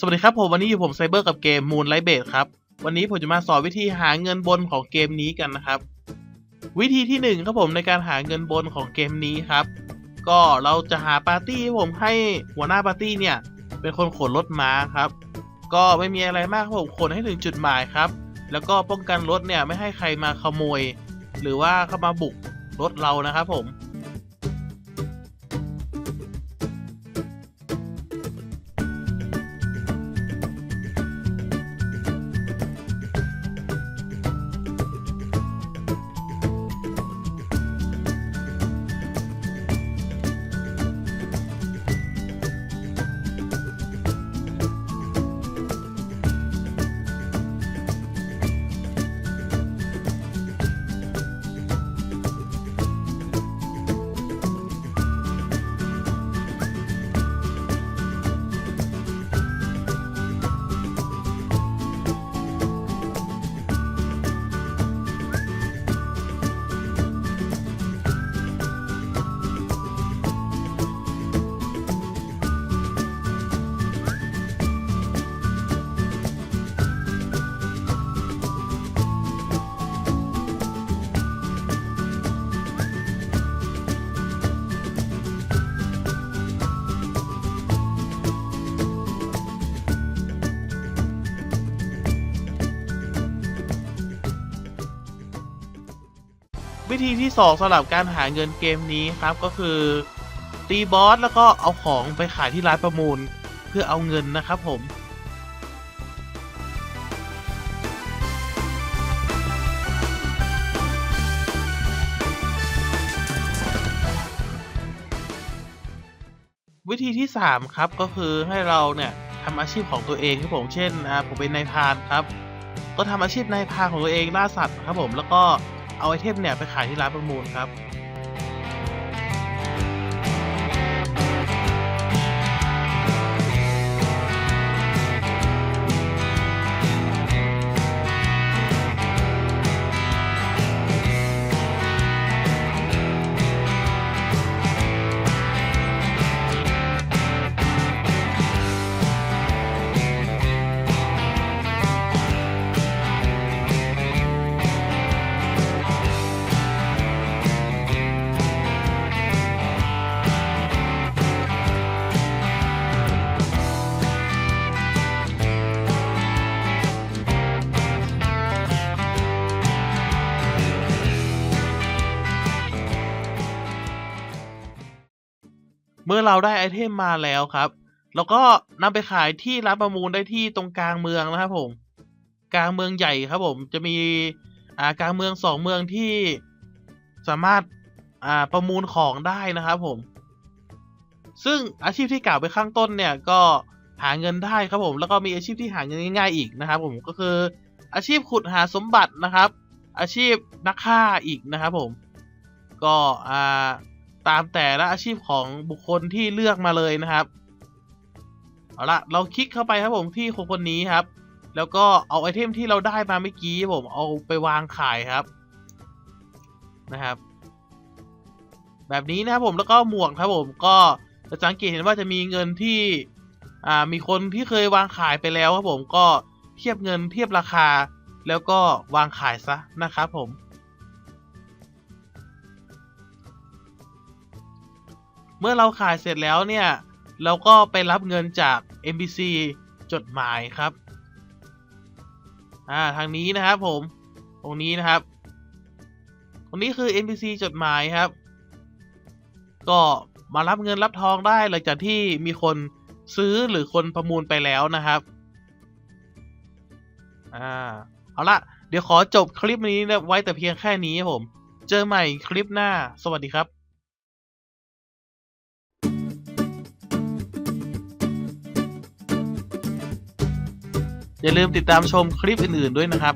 สวัสดีครับผมวันนี้อยู่ผมไซเบอร์กับเกม Moon Light b a s e ครับ วันนี้ผมจะมาสอนวิธีหาเงินบนของเกมนี้กันนะครับ วิธีที่หนึ่งครับผมในการหาเงินบนของเกมนี้ครับ ก็เราจะหาปาร์ตี้ผมให้หัวหน้าปาร์ตี้เนี่ย เป็นคนขนรถม้าครับ ก็ไม่มีอะไรมากครับผมขนให้ถึงจุดหมายครับ แล้วก็ป้องกันรถเนี่ยไม่ให้ใครมาขโมย หรือว่าเข้ามาบุกรถเรานะครับผม วิธีที่สองสำหรับการหาเงินเกมนี้ครับก็คือ ตีบอสแล้วก็เอาของไปขายที่ร้านประมูล เพื่อเอาเงินนะครับผมวิธีที่สามครับก็คือให้เราเนี่ยทำอาชีพของตัวเองครับผมเช่นผมเป็นนายพรานครับ ก็ทำอาชีพนายพรานของตัวเองล่าสัตว์ครับผมแล้วก็ เอาไอเทมเนี่ยไปขายที่ร้านประมูลครับ เมื่อเราได้ไอเทมมาแล้วครับเราก็นำไปขายที่ร้านประมูลได้ที่ตรงกลางเมืองนะครับผม กลางเมืองใหญ่ครับผมจะมีอ่ากลางเมืองสองเมืองที่สามารถอ่าประมูลของได้นะครับผม ซึ่งอาชีพที่กล่าวไปข้างต้นเนี่ยก็หาเงินได้ครับผมแล้วก็มีอาชีพที่หาเงินง่ายๆอีกนะครับ ผมก็คืออาชีพขุดหาสมบัตินะครับ อาชีพนักฆ่าอีกนะครับผม ก็อ่า ตามแต่ละอาชีพของบุคคลที่เลือกมาเลยนะครับ เอาละเราคลิกเข้าไปครับผมที่คนคนนี้ครับ แล้วก็เอาไอเทมที่เราได้มาเมื่อกี้ผมเอาไปวางขายครับนะครับ แบบนี้นะครับผมแล้วก็หมวกครับผมก็จะสังเกตเห็นว่าจะมีเงินที่อ่ามีคนที่เคยวางขายไปแล้วครับผมก็เทียบเงินเทียบราคา แล้วก็วางขายซะนะครับผม เมื่อเราขายเสร็จแล้วเนี่ย เราก็ไปรับเงินจาก NPC จดหมายครับ อ่า ทางนี้นะครับผม ตรงนี้นะครับ ตรงนี้คือ NPC จดหมายครับ ก็มารับเงินรับทองได้หลังจากที่มีคนซื้อหรือคนประมูลไปแล้วนะครับ อ่า เอาละเดี๋ยวขอจบคลิปนี้ไว้แต่เพียงแค่นี้ครับผม เจอใหม่คลิปหน้า สวัสดีครับ อย่าลืมติดตามชมคลิปอื่นๆด้วยนะครับ